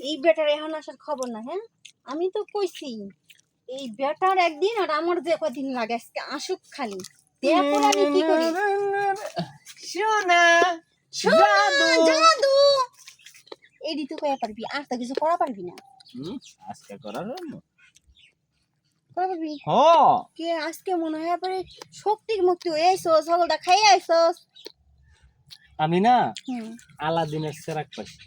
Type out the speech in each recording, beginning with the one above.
এই বেটার এখন আসার খবর না হ্যাঁ? আমি তো কইছি এই বেটার একদিন আর আমার যে কদিন লাগে আজকে আসুক খালি। দেখুন আমি কি করি? সোনা সোনা, জাদু। জাদু! এডি তো কয়া পারবি? আর তো কিছু করা পারবি না। আজকে করার করা পারবি? হ। কে আজকে মনে হয় পরে শক্তির মুক্তি হয়ে আইসো সকলটা খাই আইসোস। আমি না আলাদিনের সেরাক পাইছি।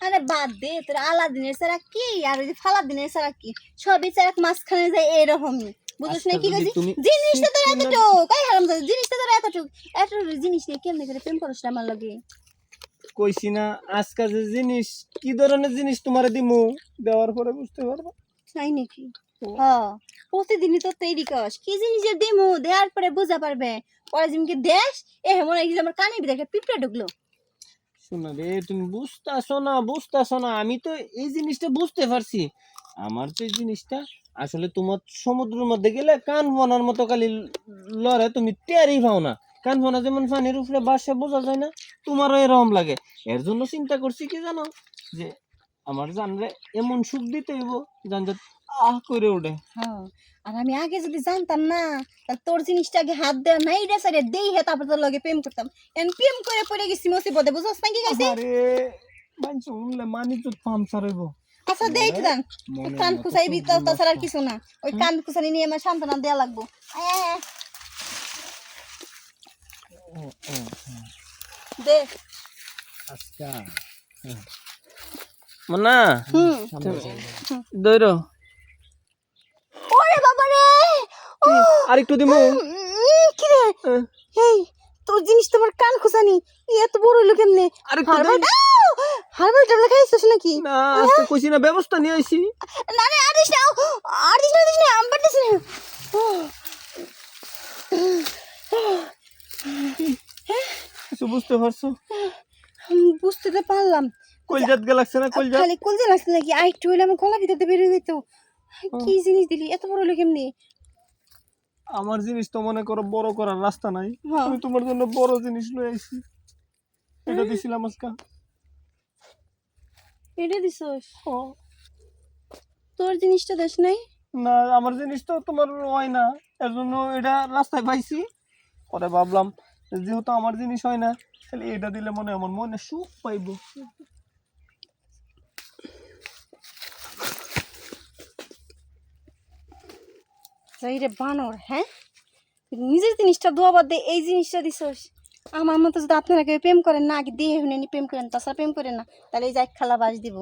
আরে বাদ দে তোর আলাদিনের সারা কি? আর ওই যে ফালাদিনের সারা কি? সবই চারাক মাঝখানে যায় এরকমই। বুঝছ না কি যদি কইছি? জিনিসটা তোর এতটুক। হারাম জিনিসটা তোর এতটুক। এত জিনিস নিয়ে কেমনে করে প্রেম করছ আমার লগে? কইছি না আজকে যে জিনিস কি ধরনের জিনিস তোমারে দিমু? দেওয়ার পরে বুঝতে পারবা? তাই নাকি? হ্যাঁ প্রতিদিনই তো তৈরি কস। কি জিনিস দিমু? দেওয়ার পরে বুঝা পারবে। পরে জিমকে দেশ? এ মনে হয় আমার কানে বিদে একটা পিঁপড়া ঢুকলো। শোনা রে, তুমি বুঝতেছো না বুঝতেছো না। আমি তো এই জিনিসটা বুঝতে পারছি। আমার তো এই জিনিসটা আসলে তোমার সমুদ্রের মধ্যে গেলে কান ফোনার মতো খালি লড়ে, তুমি টেরই পাও না। কান ফোনা যেমন পানির উপরে বাসে বোঝা যায় না, তোমারও এরকম লাগে। এর জন্য চিন্তা করছি কি জানো? যে আমার জানলে এমন সুখ দিতে হইব জান আহ করে ওঠে। হ্যাঁ আর আমি আগে যদি জানতাম না তাহলে তোর জিনিসটা আগে হাত দেওয়া নাই রে সারে দেই হে তারপর তোর লগে প্রেম করতাম। এখন প্রেম করে পড়ে গেছি মুসিবতে বুঝছ না কি গাইছে? আরে মানুষ উনলে মানি তো পামসার হইব। আচ্ছা দেখ জান কান মতো কুচাইবি তো তাছাড়া আর কিছু না। ওই কান কুচানি নিয়ে আমার সান্ত্বনা দেওয়া লাগবো। আয়, আয়, আয়। ও, ও, ও। দে। আচ্ছা মনা হুম। দইর আর একটু দিমু। কি রে? এই তোর জিনিস তোমার কান খুসানি এত বড় হলো কেমনে? আর একটু হারবাল টাবলা খাইছিস নাকি? না আজকে কইছি না ব্যবস্থা নিয়ে আইছি। না রে আর দিস না আর দিস না দিস না আমি পারতেছি না। কিছু বুঝতে পারছ? আমি বুঝতে তো পারলাম। কলজাত গে লাগছে না কলজাত? খালি কলজে লাগছে নাকি? একটু হইলে আমার গলা ভিতরতে বেরিয়ে যেত। কি জিনিস দিলি? এত বড় হলো কেমনি? আমার জিনিস তো মনে করো বড় করার রাস্তা নাই। হ্যাঁ। আমি তোমার জন্য বড় জিনিস লই আইছি। এটা দিছিলাম আজকে। এটা দিছস? তোর জিনিসটা দেশ নাই? না আমার জিনিস তো তোমার হয় না। এর জন্য এটা রাস্তায় পাইছি। পরে ভাবলাম যেহেতু আমার জিনিস হয় না তাহলে এটা দিলে মনে হয় আমার মনে সুখ পাইবো। রে বানর হ্যাঁ? নিজের জিনিসটা দোয়া বাদ দে, এই জিনিসটা দিছস। আমার মতো যদি আপনারা কেউ প্রেম করেন, না, আগে দিয়ে হুনে প্রেম করেন, তাছাড়া প্রেম করেন না, তাহলে এই যাই খালা বাস দিব।